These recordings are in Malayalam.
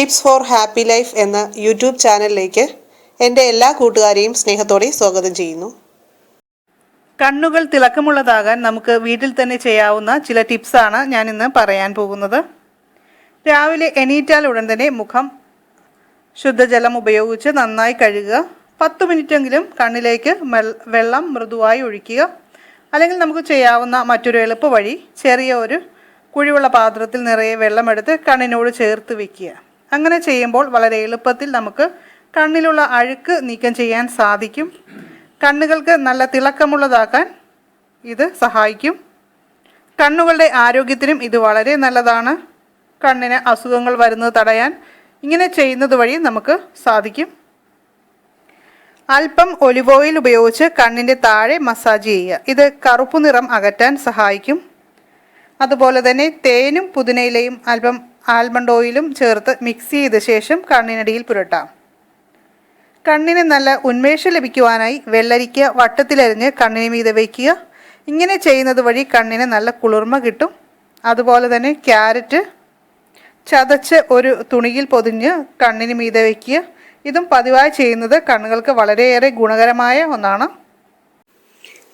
ടിപ്സ് ഫോർ ഹാപ്പി ലൈഫ് എന്ന യൂട്യൂബ് ചാനലിലേക്ക് എന്റെ എല്ലാ കൂട്ടുകാരെയും സ്നേഹത്തോടെ സ്വാഗതം ചെയ്യുന്നു. കണ്ണുകൾ തിളക്കമുള്ളതാകാൻ നമുക്ക് വീട്ടിൽ തന്നെ ചെയ്യാവുന്ന ചില ടിപ്സാണ് ഞാൻ ഇന്ന് പറയാൻ പോകുന്നത്. രാവിലെ എണീറ്റാൽ ഉടൻ തന്നെ മുഖം ശുദ്ധജലം ഉപയോഗിച്ച് നന്നായി കഴുകുക. പത്ത് മിനിറ്റെങ്കിലും കണ്ണിലേക്ക് വെള്ളം മൃദുവായി ഒഴിക്കുക. അല്ലെങ്കിൽ നമുക്ക് ചെയ്യാവുന്ന മറ്റൊരു എളുപ്പ വഴി ചെറിയ ഒരു കുഴിവുള്ള പാത്രത്തിൽ നിറയെ വെള്ളമെടുത്ത് കണ്ണിനോട് ചേർത്ത് വെക്കുക. അങ്ങനെ ചെയ്യുമ്പോൾ വളരെ എളുപ്പത്തിൽ നമുക്ക് കണ്ണിലുള്ള അഴുക്ക് നീക്കം ചെയ്യാൻ സാധിക്കും. കണ്ണുകൾക്ക് നല്ല തിളക്കമുള്ളതാക്കാൻ ഇത് സഹായിക്കും. കണ്ണുകളുടെ ആരോഗ്യത്തിനും ഇത് വളരെ നല്ലതാണ്. കണ്ണിന് അസുഖങ്ങൾ വരുന്നത് തടയാൻ ഇങ്ങനെ ചെയ്യുന്നത് വഴി നമുക്ക് സാധിക്കും. അല്പം ഒലിവ് ഓയിൽ ഉപയോഗിച്ച് കണ്ണിന്റെ താഴെ മസാജ് ചെയ്യുക. ഇത് കറുപ്പ് നിറം അകറ്റാൻ സഹായിക്കും. അതുപോലെ തന്നെ തേനും പുതിനയിലയും അല്പം ആൽമണ്ട് ഓയിലും ചേർത്ത് മിക്സ് ചെയ്ത ശേഷം കണ്ണിനടിയിൽ പുരട്ടാം. കണ്ണിന് നല്ല ഉന്മേഷം ലഭിക്കുവാനായി വെള്ളരിക്ക വട്ടത്തിലരിഞ്ഞ് കണ്ണിന് മീതെ വയ്ക്കുക ഇങ്ങനെ ചെയ്യുന്നത് വഴി കണ്ണിന് നല്ല കുളിർമ കിട്ടും. അതുപോലെ തന്നെ ക്യാരറ്റ് ചതച്ച് ഒരു തുണിയിൽ പൊതിഞ്ഞ് കണ്ണിന് മീതെ വയ്ക്കുക ഇതും പതിവായി ചെയ്യുന്നത് കണ്ണുകൾക്ക് വളരെയേറെ ഗുണകരമായ ഒന്നാണ്.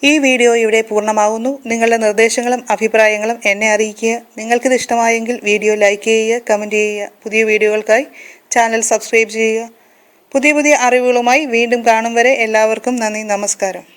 ഈ വീഡിയോ ഇവിടെ പൂർണമാകുന്നു നിങ്ങളുടെ നിർദ്ദേശങ്ങളും അഭിപ്രായങ്ങളും എന്നെ അറിയിക്കുക. നിങ്ങൾക്കിത് ഇഷ്ടമായെങ്കിൽ വീഡിയോ ലൈക്ക് ചെയ്യുക കമന്റ് ചെയ്യുക. പുതിയ വീഡിയോകൾക്കായി ചാനൽ സബ്സ്ക്രൈബ് ചെയ്യുക. പുതിയ പുതിയ അറിവുകളുമായി വീണ്ടും കാണും വരെ എല്ലാവർക്കും നന്ദി നമസ്കാരം.